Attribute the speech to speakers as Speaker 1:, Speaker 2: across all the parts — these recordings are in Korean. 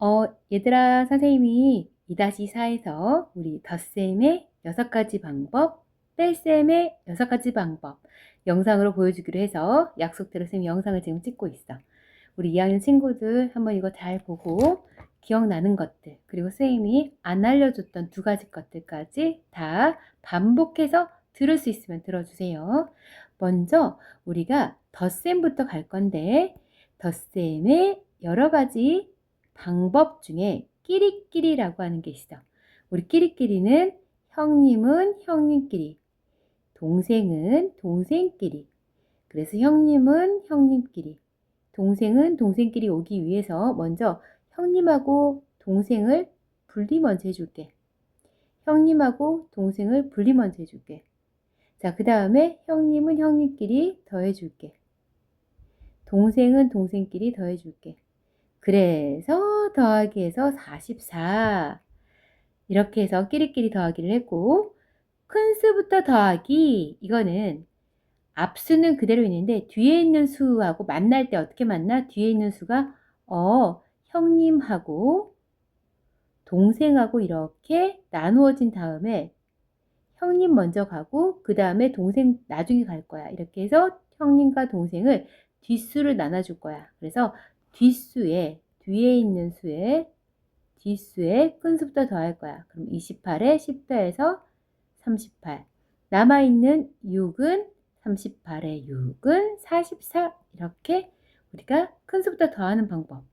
Speaker 1: 어, 얘들아, 선생님이 2-4에서 우리 덧셈의 여섯 가지 방법, 뺄셈의 여섯 가지 방법 영상으로 보여주기로 해서 약속대로 쌤이 영상을 지금 찍고 있어. 우리 2학년 친구들 한번 이거 잘 보고 기억나는 것들, 그리고 쌤이 안 알려줬던 두 가지 것들까지 다 반복해서 들을 수 있으면 들어주세요. 먼저 우리가 덧셈부터 갈 건데, 덧셈의 여러 가지 방법 중에 끼리끼리라고 하는 게 있어. 우리 끼리끼리는 형님은 형님끼리, 동생은 동생끼리. 그래서 형님은 형님끼리, 동생은 동생끼리 오기 위해서 먼저 형님하고 동생을 분리 먼저 해줄게. 형님하고 동생을 분리 먼저 해줄게. 자, 그 다음에 형님은 형님끼리 더해줄게. 동생은 동생끼리 더해줄게. 그래서 더하기 해서 44. 이렇게 해서 끼리끼리 더하기를 했고, 큰 수부터 더하기, 이거는 앞수는 그대로 있는데, 뒤에 있는 수하고 만날 때 어떻게 만나? 뒤에 있는 수가, 어, 형님하고 동생하고 이렇게 나누어진 다음에, 형님 먼저 가고, 그 다음에 동생 나중에 갈 거야. 이렇게 해서 형님과 동생을 뒷수를 나눠줄 거야. 그래서 뒷수에 뒤에 있는 수에 뒷수에 큰 수부터 더할 거야. 그럼 28에 10 더해서 38. 남아있는 6은 38에 6은 44. 이렇게 우리가 큰 수부터 더하는 방법.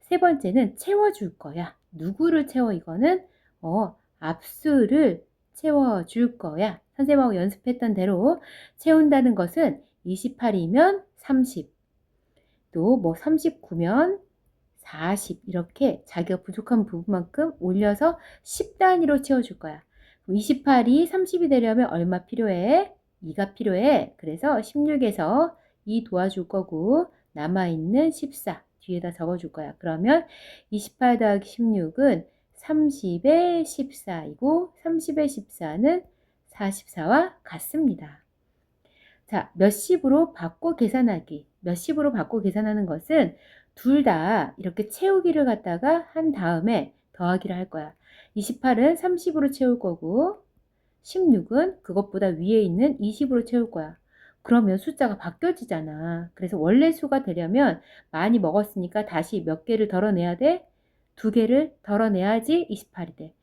Speaker 1: 세 번째는 채워줄 거야. 누구를 채워 이거는 어 앞수를 채워줄 거야. 선생님하고 연습했던 대로 채운다는 것은 28이면 30. 또 뭐 39면 40 이렇게 자기가 부족한 부분만큼 올려서 10단위로 채워줄 거야. 28이 30이 되려면 얼마 필요해? 2가 필요해. 그래서 16에서 2 도와줄 거고 남아있는 14 뒤에다 적어줄 거야. 그러면 28 더하기 16은 30의 14이고 30의 14는 44와 같습니다. 자, 몇십으로 바꿔 계산하기. 몇십으로 바꿔 계산하는 것은 둘 다 이렇게 채우기를 갖다가 한 다음에 더하기를 할 거야. 28은 30으로 채울 거고 16은 그것보다 위에 있는 20으로 채울 거야. 그러면 숫자가 바뀌어지잖아. 그래서 원래 수가 되려면 많이 먹었으니까 다시 몇 개를 덜어내야 돼? 두 개를 덜어내야지 28이 돼.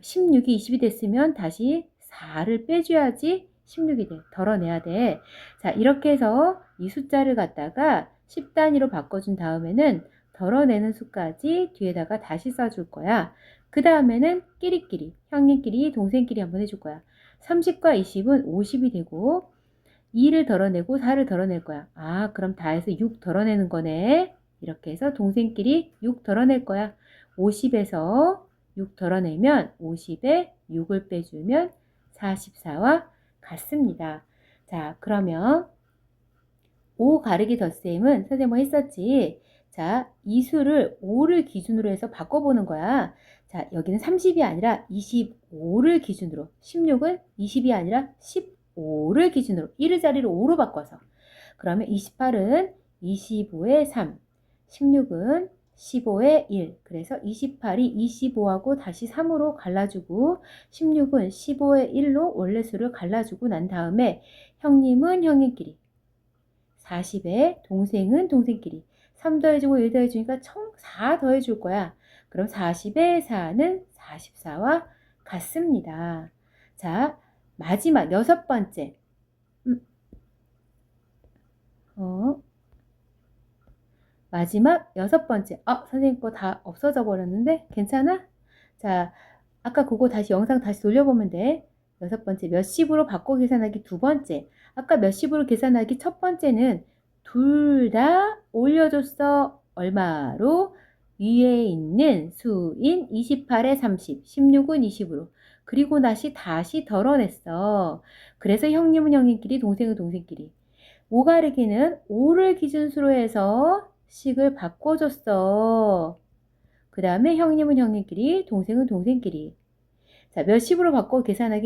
Speaker 1: 16이 20이 됐으면 다시 4를 빼줘야지 16이 돼. 덜어내야 돼. 자, 이렇게 해서 이 숫자를 갖다가 10단위로 바꿔준 다음에는 덜어내는 수까지 뒤에다가 다시 써줄 거야. 그 다음에는 끼리끼리, 형님끼리, 동생끼리 한번 해줄 거야. 30과 20은 50이 되고 2를 덜어내고 4를 덜어낼 거야. 아, 그럼 다 해서 6 덜어내는 거네. 이렇게 해서 동생끼리 6 덜어낼 거야. 50에서 6 덜어내면 50에 6을 빼주면 44와 같습니다. 자, 그러면 5 가르기 덧셈은 선생님 뭐 했었지? 자, 이 수를 5를 기준으로 해서 바꿔보는 거야. 자, 여기는 30이 아니라 25를 기준으로, 16은 20이 아니라 15를 기준으로, 1의 자리를 5로 바꿔서. 그러면 28은 25에 3, 16은 15에 1. 그래서 28이 25하고 다시 3으로 갈라주고 16은 15에 1로 원래 수를 갈라주고 난 다음에 형님은 형님끼리 40에 동생은 동생끼리 3 더해주고 1 더해주니까 총 4 더해줄 거야. 그럼 40에 4는 44와 같습니다. 자, 마지막 여섯 번째. 음. 어. 마지막 여섯 번째. 아, 선생님 거 다 없어져 버렸는데 괜찮아? 자, 아까 그거 다시 영상 다시 돌려보면 돼. 여섯 번째 몇 십으로 바꿔 계산하기 두 번째. 아까 몇 십으로 계산하기 첫 번째는 둘 다 올려줬어. 얼마로? 위에 있는 수인 28에 30, 16은 20으로. 그리고 다시 다시 덜어냈어. 그래서 형님은 형님끼리, 동생은 동생끼리. 오가르기는 5를 기준수로 해서 식을 바꿔줬어. 그 다음에 형님은 형님끼리, 동생은 동생끼리. 자, 몇십으로 바꿔 계산하기